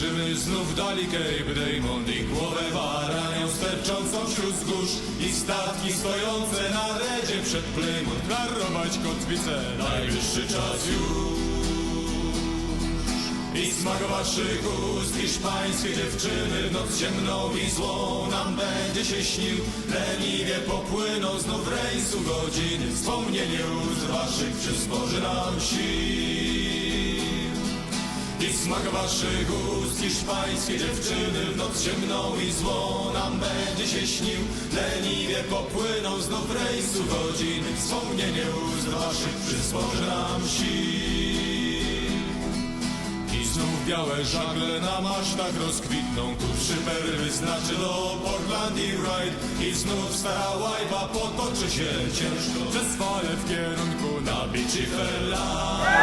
Spojrzymy znów dali Cape Diamond i głowę baranią sterczącą wśród wzgórz i statki stojące na redzie przed Plymouth. Klarować kotwicę, najwyższy czas już. I smak waszych ust, hiszpańskie dziewczyny w noc ciemną i złą nam będzie się śnił. Leniwie popłyną znów rejsu godziny, wspomnienie ust waszych przysporzy nam sił. Smak waszych ust, hiszpańskie dziewczyny w noc ciemną i złą nam będzie się śnił. Leniwie popłyną znów rejsu godziny, wspomnienie ust waszych przysporzy nam sił. I znów białe żagle na masztach rozkwitną Tu szyper znaczy do Portland i Ride I znów stara łajba potoczy się ciężko Przez fale w kierunku na Beachy Fella